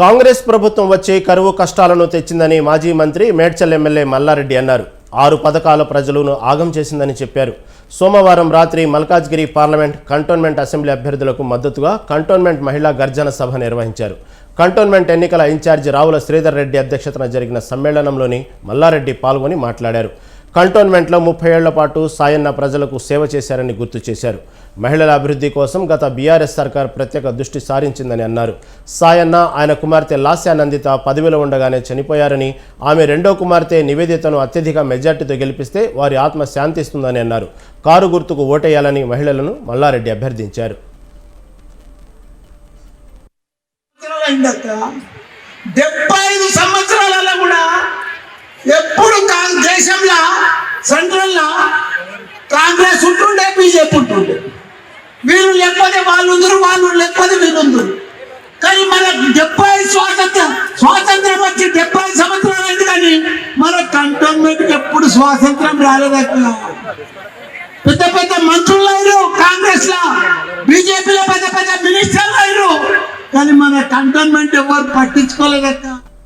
కాంగ్రెస్ ప్రభుత్వం వచ్చే కరువు కష్టాలను తెచ్చిందని మాజీ మంత్రి మేడ్చల్ ఎమ్మెల్యే మల్లారెడ్డి అన్నారు. ఆరు పథకాల ప్రజలను ఆగం చేసిందని చెప్పారు. సోమవారం రాత్రి మల్కాజ్గిరి పార్లమెంట్ కంటోన్మెంట్ అసెంబ్లీ అభ్యర్థులకు మద్దతుగా కంటోన్మెంట్ మహిళా గర్జన సభ నిర్వహించారు. కంటోన్మెంట్ ఎన్నికల ఇన్ఛార్జి రావుల శ్రీధర్ రెడ్డి అధ్యక్షతన జరిగిన సమ్మేళనంలోని మల్లారెడ్డి పాల్గొని మాట్లాడారు. కంటోన్మెంట్లో ముప్పై ఏళ్ళ పాటు సాయన్న ప్రజలకు సేవ చేశారని గుర్తు చేశారు. మహిళల అభివృద్ధి కోసం గత బీఆర్ఎస్ సర్కార్ ప్రత్యేక దృష్టి సారించిందని అన్నారు. సాయన్న ఆయన కుమార్తె లాస్యానందిత పదవిలో ఉండగానే చనిపోయారని ఆమె రెండో కుమార్తె నివేదితను అత్యధిక మెజార్టీతో గెలిపిస్తే వారి ఆత్మ శాంతిస్తుందని అన్నారు. కారు గుర్తుకు ఓటేయాలని మహిళలను మల్లారెడ్డి అభ్యర్థించారు. డెబ్బై ఐదు సంవత్సరాలు వాళ్ళు ఉందరు వాళ్ళు లేకపోతే వీళ్ళు ఉందరు కానీ మన డెబ్బై స్వాతంత్ర స్వాతంత్రం వచ్చి డెబ్బై సంవత్సరాలు అయింది కానీ మన కంటోన్మెంట్కి ఎప్పుడు స్వాతంత్రం రాలేదక్క పెద్ద పెద్ద మంత్రులు అయ్యారు కాంగ్రెస్లో బీజేపీలో పెద్ద పెద్ద మినిస్టర్లు అయ్యారు. కానీ మన కంటోన్మెంట్ ఎవరు పట్టించుకోలేదక్క?